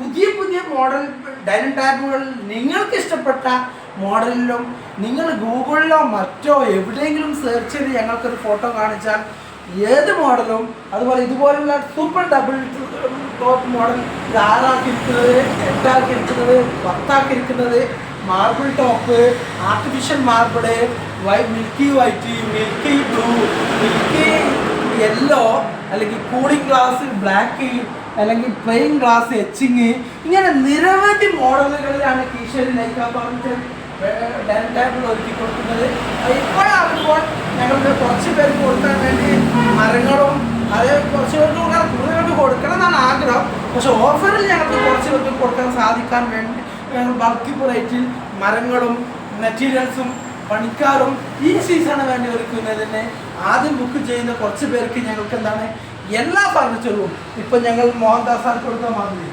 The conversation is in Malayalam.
പുതിയ പുതിയ മോഡൽ ഡൈനിങ് ടേബിളുകൾ നിങ്ങൾക്ക് ഇഷ്ടപ്പെട്ട മോഡലിലും നിങ്ങൾ ഗൂഗിളിലോ മറ്റോ എവിടെയെങ്കിലും സെർച്ച് ചെയ്ത് ഞങ്ങൾക്കൊരു ഫോട്ടോ കാണിച്ചാൽ ഏത് മോഡലും അതുപോലെ ഇതുപോലുള്ള സൂപ്പർ ഡബിൾ ടോപ്പ് മോഡൽ ഇത് ആറാക്കിയിരിക്കുന്നത് എട്ടാക്കിയിരിക്കുന്നത് പത്താക്കിയിരിക്കുന്നത് marble top artificial marble Y milky white milky blue milky yellow അല്ലെങ്കിൽ കൂളിംഗ് ഗ്ലാസ് ബ്ലാക്ക് അല്ലെങ്കിൽ പ്ലെയിൻ ഗ്ലാസ് എച്ചിങ് ഇങ്ങനെ നിരവധി മോഡലുകളിലാണ് കീശേരി ലൈക്ക പറഞ്ഞിട്ട് ടേബിൾ ഒരുക്കി കൊടുക്കുന്നത്. ഇപ്പോഴാകുമ്പോൾ ഞങ്ങൾക്ക് കുറച്ച് പേർക്ക് കൊടുക്കാൻ വേണ്ടി മരങ്ങളും അത് കുറച്ച് പേർക്ക് കൊടുക്കാൻ കൂടുതൽ പേർക്ക് കൊടുക്കണം എന്നാണ് ആഗ്രഹം. പക്ഷെ ഓഫറിൽ ഞങ്ങൾക്ക് കുറച്ച് പേർക്ക് കൊടുക്കാൻ സാധിക്കാൻ വേണ്ടി ബൾക്ക് റേറ്റിൽ മരങ്ങളും മെറ്റീരിയൽസും പണിക്കാരും ഈ സീസണ് വേണ്ടി ഒരുക്കുന്നതിന് ആദ്യം ബുക്ക് ചെയ്യുന്ന കുറച്ച് പേർക്ക് ഞങ്ങൾക്ക് എന്താണ് എല്ലാ ഫർണിച്ചറും ഇപ്പം ഞങ്ങൾ മോഹൻദാസ് സാർ കൊടുത്ത മാതിരി.